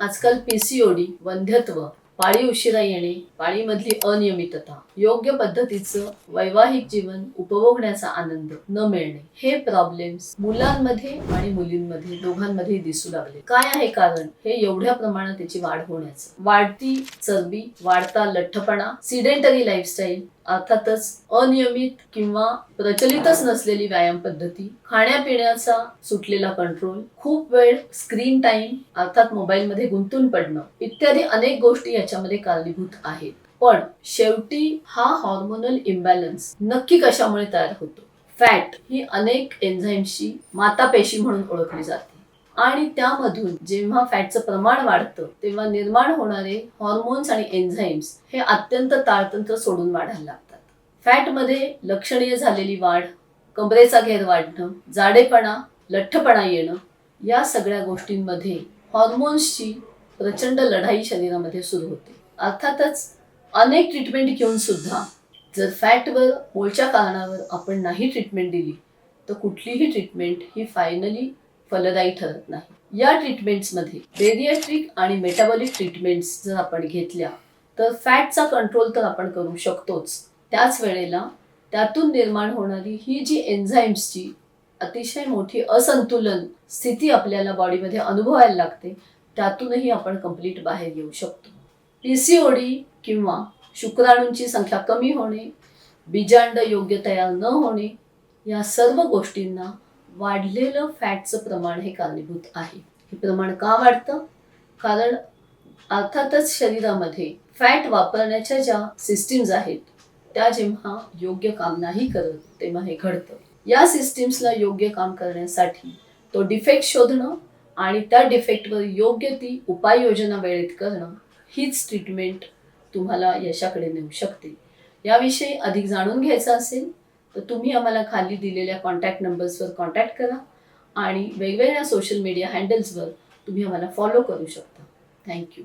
आजकाल पीसीओडी वंध्यत्व पाळी उशिरा येणे पाळीमधली अनियमितता योग्य पद्धतीचं वैवाहिक जीवन उपभोगण्याचा आनंद न मिळणे हे प्रॉब्लेम्स मुलांमध्ये आणि मुलींमध्ये दोघांमध्ये दिसू लागले. काय आहे कारण? हे एवढ्या प्रमाणात त्याची वाढ होण्याचं. वाढती चरबी वाढता लठ्ठपणा सिडेंटरी लाईफस्टाईल अर्थातच अनियमित किंवा प्रचलितच नसलेली व्यायाम पद्धती खाण्यापिण्याचा सुटलेला कंट्रोल खूप वेळ स्क्रीन टाइम अर्थात मोबाईलमध्ये गुंतून पडणं इत्यादी अनेक गोष्टी याच्यामध्ये कारणीभूत आहेत. पण शेवटी हा हॉर्मोनल इम्बॅलन्स नक्की कशामुळे तयार होतो? फॅट ही अनेक एन्झाईमची माता पेशी म्हणून ओळखली जाते. आणि त्यामधून जेव्हा फॅटचं प्रमाण वाढतं तेव्हा निर्माण होणारे हॉर्मोन्स आणि एन्झाईम्स हे अत्यंत ताळतंत्र सोडून वाढायला लागतात. फॅटमध्ये लक्षणीय झालेली वाढ कमरेचा घेर वाढणं जाडेपणा लठ्ठपणा येणं या सगळ्या गोष्टींमध्ये हॉर्मोन्सची प्रचंड लढाई शरीरामध्ये सुरू होते. अर्थातच अनेक ट्रीटमेंट घेऊन सुद्धा जर फॅटवर मूळच्या कारणावर आपण नाही ट्रीटमेंट दिली तर कुठलीही ट्रीटमेंट ही फायनली फलदायी ठरत नाही. या ट्रीटमेंट्समध्ये बेरियाट्रिक आणि मेटाबॉलिक ट्रीटमेंट्स जर आपण घेतल्या तर फॅटचा कंट्रोल तर आपण करू शकतोच. त्याच वेळेला त्यातून निर्माण होणारी ही जी एन्झाईम्सची अतिशय मोठी असंतुलन स्थिती आपल्याला बॉडीमध्ये अनुभवायला लागते त्यातूनही आपण कंप्लीट बाहेर येऊ शकतो. पी सी ओ डी किंवा शुक्राणूंची संख्या कमी होणे बीजांड योग्य तयार न होणे या सर्व गोष्टींना वाढलेलं फॅटचं प्रमाण हे कारणीभूत आहे. हे प्रमाण का वाढतं? कारण अर्थातच शरीरामध्ये फॅट वापरण्याच्या ज्या सिस्टीम्स आहेत त्या जेव्हा योग्य काम नाही करत तेव्हा हे घडतं. या सिस्टीम्सला योग्य काम करण्यासाठी तो डिफेक्ट शोधणं आणि त्या डिफेक्टवर योग्य ती उपाययोजना वेळेत करणं हीच ट्रीटमेंट तुम्हाला यशाकडे नेऊ शकते. याविषयी अधिक जाणून घ्यायचं असेल तर तुम्ही आम्हाला खाली दिलेल्या कॉन्टॅक्ट नंबर्सवर कॉन्टॅक्ट करा आणि वेगवेगळ्या सोशल मीडिया हँडल्सवर तुम्ही आम्हाला फॉलो करू शकता. थँक्यू